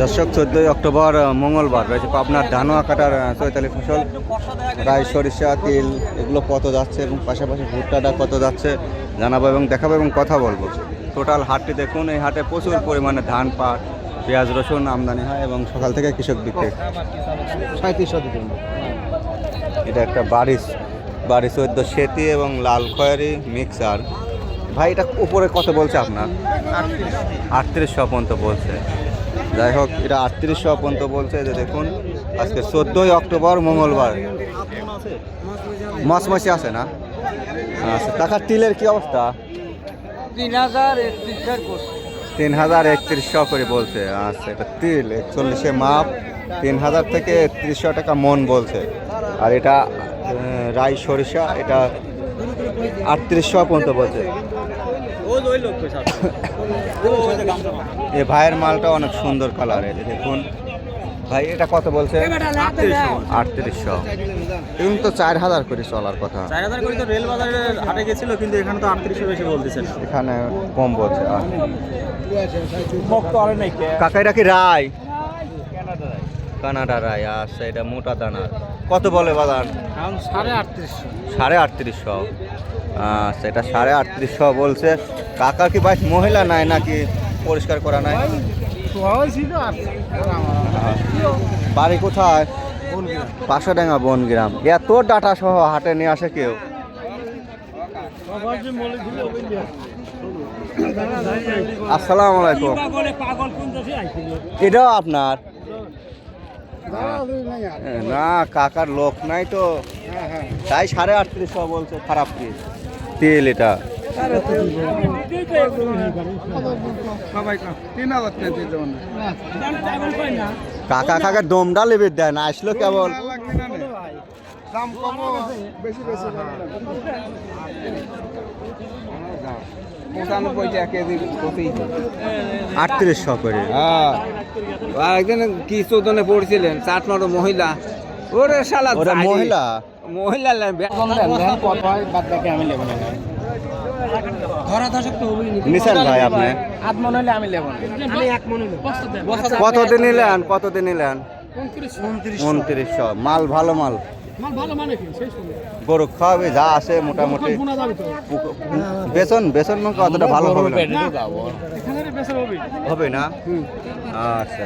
দর্শক চোদ্দোই অক্টোবর মঙ্গলবার রয়েছে পাবনার ধানোয়া কাটার চৈতালি ফসল। রাই সরিষা তিল এগুলো কত যাচ্ছে এবং পাশাপাশি ভুট্টাটা কত যাচ্ছে জানাব এবং দেখাবো এবং কথা বলব। টোটাল হাটটি দেখুন এই হাটে প্রচুর পরিমাণে ধান পাট পেঁয়াজ রসুন আমদানি হয় এবং সকাল থেকে কৃষক বিক্রি। এটা একটা বাড়ি বাড়ি চোদ্দ সেতি এবং লাল খয়েরি মিক্সার। ভাই এটা উপরে কত বলছে আপনার? আটত্রিশশো পর্যন্ত বলছে। যাই হোক, এটা আটত্রিশশো পর্যন্ত বলছে, যে দেখুন, আজকে চোদ্দোই অক্টোবর, মঙ্গলবার। মাসমাসি আছে না? আচ্ছা টাকার টিলের কি অবস্থা? তিন হাজার একত্রিশশো করে বলছে আচ্ছা এটা তিল, একচল্লিশে মাপ তিন হাজার থেকে একত্রিশশো টাকা মন বলছে। আর এটা রাই সরিষা, এটা আটত্রিশশো পর্যন্ত বলছে। এ ভাইয়ের মালটা অনেক সুন্দর কালার এই দেখুন। ভাই এটা কত বলছে? আটত্রিশশো। এখন তো চার হাজার করে চলার কথা। চার হাজার করে তো রেল বাজারে হাটে গেছিল কিন্তু এখানে তো আটত্রিশশো বেশি বলতেছেন এখানে কম বলছে আর ভক্ত আরে নাই কে? কাকা এটা কি রায়। কানাডা রায় আচ্ছা এটা মোটা দানার। কত বলে বাদান সাড়ে আটত্রিশশো। সাড়ে আটত্রিশশো। আচ্ছা এটা সাড়ে আটত্রিশশো বলছে। কাকা কি বাইশ মহিলা নাই নাকি পরিষ্কার করা নাই? বাড়ি কোথায়? পাঁচশোডাঙ্গা বনগ্রাম। এত ডাটা সহ হাটে নিয়ে আসে কেউ? আসসালামু আলাইকুম। এটাও আপনার? না কাকার লোক নাই তো। তাই সাড়ে আটত্রিশশো বলছে খারাপ কি? তেল এটা। কাকা কাকা দমটা লেবে দেয় না আসলো কেবল। দাম কম। বেশি বেশি পঁচানব্বই টাকা কেজি প্রতি। আটত্রিশশো করে। হ্যাঁ। আর একদিন কি চোদনে পড়ছিলেন মহিলা। ওরে শালা মহিলা? মহিলা হয়, মন মন কতদিন নিলেন? কতদিন নিলেন? উনত্রিশশো। মাল ভালো মাল। গরু খাওয়াবে যা আছে মোটামুটি। বেতন বেতন মানে অতটা ভালো হবে না। হবে। না? আচ্ছা।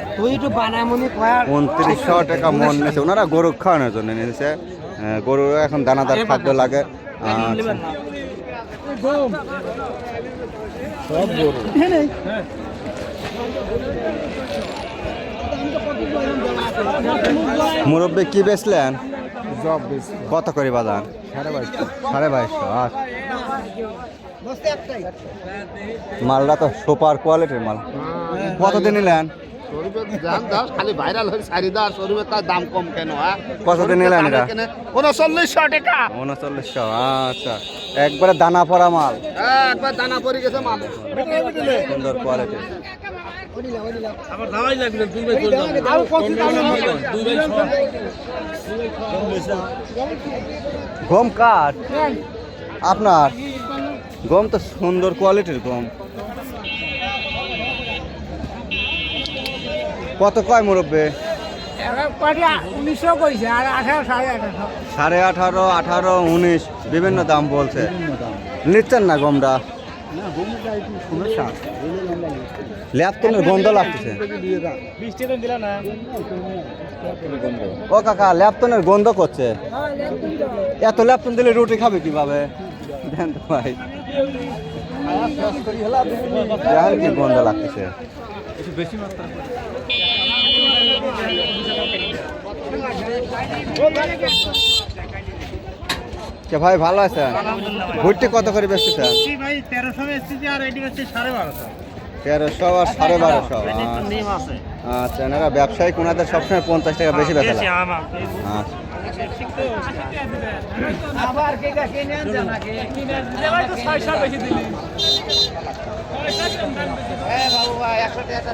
উনত্রিশশো টাকা মন নিয়েছে। ওনারা গরু খাওয়ানোর জন্য নিয়েছে। গরু এখন দানাদার খাদ্য লাগে। আচ্ছা। সব গরু। মুরব্বী কি বেচলেন? কত করে বাজান? সাড়ে বাইশ বাইশশো আচ্ছা মালটা তো সুপার কোয়ালিটির মাল। কতদিন নিলেন? খালি ভাইরাল হয়ে সারিদা শরীরে তার দাম কম কেন হ্যাঁ? কতদিন নিলেন এটা? উনচল্লিশশো টাকা। উনচল্লিশশো আচ্ছা। একবারে দানা পরা মাল। হ্যাঁ, একবার দানা পড়ে গেছে মাল। সুন্দর কোয়ালিটি। গম কাঠ? আপনার? গম তো সুন্দর কোয়ালিটির গম। কত কয় মুরব্বে? সাড়ে আঠারো আঠারো, উনিশ, বিভিন্ন দাম বলছে। নিচ্ছেন না গমটা? ল্যাপটনের গন্ধ লাগতেছে। ও কাকা ল্যাপটনের গন্ধ করছে। এত ল্যাপটন দিলে রুটি খাবে কীভাবে? দেন তো ভাই। দেখেন কি গন্ধ লাগতেছে। কে ভাই ভালো আছেন? ভুট্টি কত করে ভাই তেরোশো আর সাড়ে বারোশো। তেরোশো আর সাড়ে বারোশো আচ্ছা। এনারা ব্যবসায়িক ওনাদের সবসময় পঞ্চাশ টাকা বেশি বেচা আচ্ছা। বেশি একশো টাকা